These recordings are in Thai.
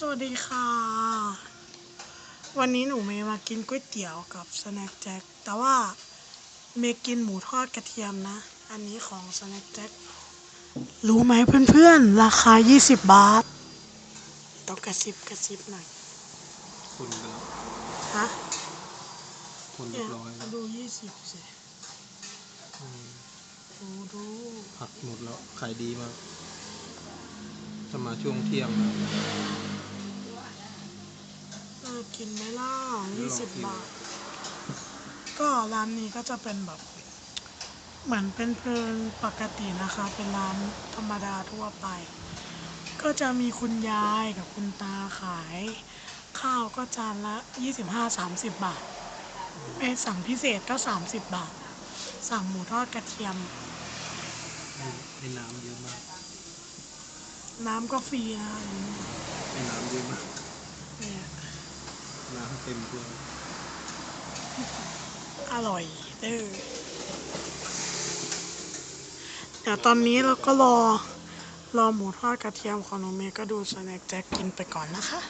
สวัสดีค่ะ วันนี้หนูเมย์มากินก๋วยเตี๋ยวกับสแน็คแจ็คแต่ว่าเมย์กินหมูทอดกระเทียมนะ อันนี้ของสแน็คแจ็ครู้ไหมเพื่อนๆ ราคา 20 บาท ต้องกระซิบกระซิบหน่อย คุณไปแล้วฮะคุณเรีเนี่ยยบร้อยแล้วดู 20 สิอืมดูดูผักหมดแล้วขายดีมากจะมาช่วงเที่ยงนะเออ กินไหมล่ะเดี๋ยวลองกิน20บาท ก็ร้านนี้ก็จะเป็นแบบ เหมือนเป็นเพลิงปกตินะคะ เป็นร้านธรรมดาทั่วไป ก็จะมีคุณยายกับคุณตาขาย ข้าวก็จานละ 25-30 บาทไอ้สั่งพิเศษก็ 30 บาท สั่งหมูทอดกระเทียมในน้ำเยอะมาก น้ำก็ฟรีนะในน้ำเยอะมากเนี่ยน้ำเต็มถ้วย อร่อยเออเดี๋ยวตอนนี้เราก็รอ รอหมูทอดกระเทียมของหนูเมย์ก็ดูสแน็คแจ็คกินไปก่อนนะคะ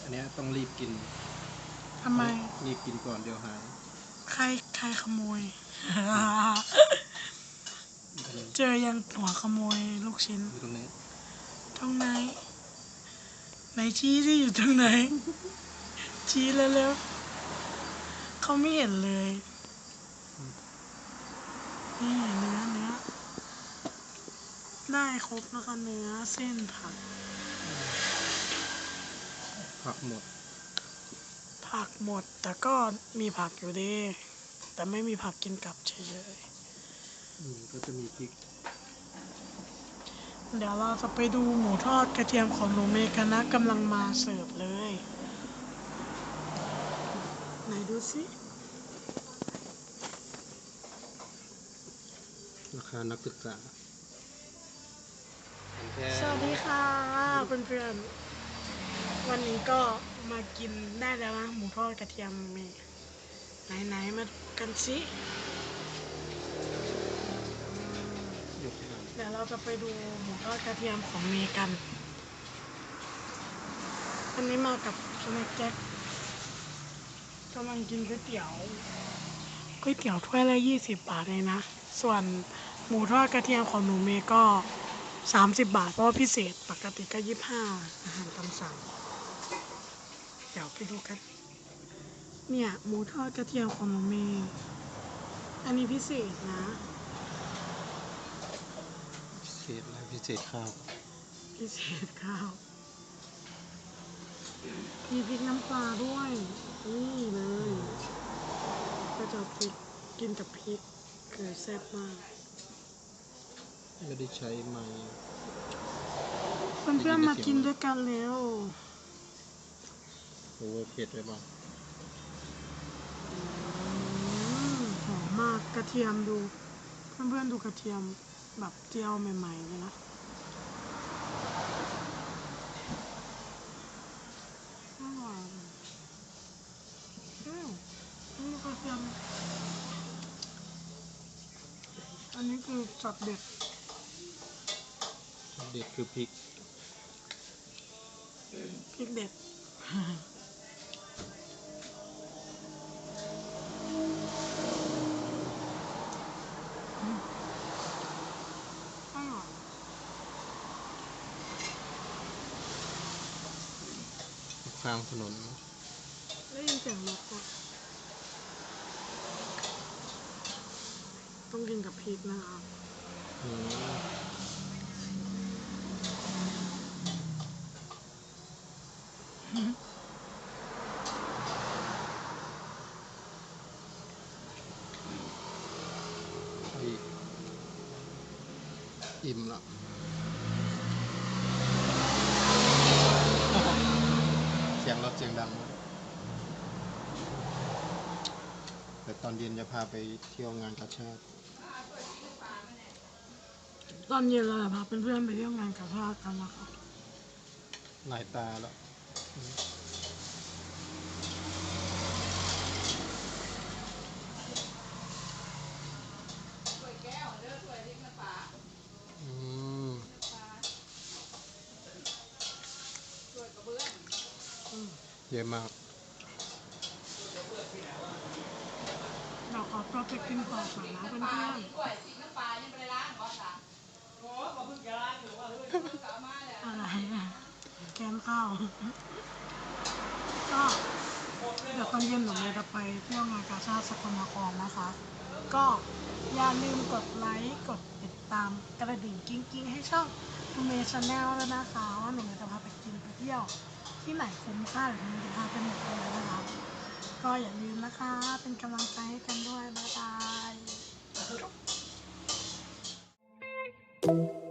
อันเนี้ยต้องรีบกินทำไม รีบกินก่อนเดี๋ยวหายใคร ใครขโมยอันนี้เจอยังหัวขโมยลูกชิ้น อยู่ตรงนี้ต รงไหน ไหนชี้ที่อยู่ตรงไหน ชี้เร็วๆเขาไม่เห็นเลยนี่เนื้อเนื้อได้ครบนะคะเนื้อเส้นผัก ผักหมด ผักหมดแต่ก็มีผักอยู่ดี แต่ไม่มีผักกินกับเฉยอืมก็จะมีพริกๆ เดี๋ยวเราจะไปดูหมูทอดกระเทียมของหนูเมกันนะกำลังมาเสิร์ฟเลย ไหนดูสิราคานักศึกษาอันแค่สวัสดีค่ะเพื่อนๆ วันนี้ก็มากินได้แล้วนะหมูทอดกระเทียมเมไหนๆมาดูกันสิยกผ่าน เดี๋ยวเราจะไปดูหมูทอดกระเทียมของเมกัน อันนี้มากับสแน็คแจ็คกำลังกินก๋วยเตี๋ยวก๋วยเตี๋ยวถ้วยละยี่สิบบาทเลยนะ ส่วนหมูทอดกระเทียมของหนูเมก็สามสิบบาท เพราะว่าพิเศษปกติก็ยี่ห้าอาหารตามสั่ง เดี๋ยวไปดูกัน เนี่ยหมูทอดกระเทียมของหนูเม อันนี้พิเศษนะ เศษอะไรพิเศษข้าวพิเศษข้าวมีพริกน้ำปลาด้วย นี่เลย ก็จะเอาพริกกินกับพริกคือแซ่บมาก ไม่ได้ใช้ไม้เพื่อนๆมากินด้วยกันแล้วโอเวอร์เผ็ดไว้บ้างอืมหอมมากกระเทียมดู เพื่อนๆดูกระเทียม แบบเจียวใหม่ๆเลยนะอร่อยอืมนี่กระเทียมอันนี้คือจัดเด็ด เด็ดคือพริก พริกเด็ด ข้างถนนได้ยินเสียงรถปะต้องกินกับพริกนะคะอืมเอาอีกอิ่มละเสียงรถเสียงดังมากแต่ตอนเย็นจะพาไปเที่ยวงานกาชาติตอนเย็นเราจะพาเพื่อนๆไปเที่ยวงานกับชาติกันนะคะหลายตาแล้ว เยอะมาก เราขอตัวไปกินต่อก่อนนะเพื่อนด้วยสีน้ำปลายังไม่ได้ล้างหรอะๆอะไรอะแกมข้าวก็เดี๋ยวตอนเย็นหนูเลยจะไปเที่ยวงานกาชาติสกลนครนะคะ ก็อย่าลืมกดไลค์กดติดตามกระดิ่งกิ้งกิ้งๆให้ช่องทูเมชแนลแล้วยนะคะ ว่าหนูจะพาไปกินไปเที่ยว ที่ไหนคุ้มค่าหรือหนูจะพาเปหมดเลยนะคะก็อย่าลืมนะคะ เป็นกำลังใจให้กันด้วย บ๊ายบาย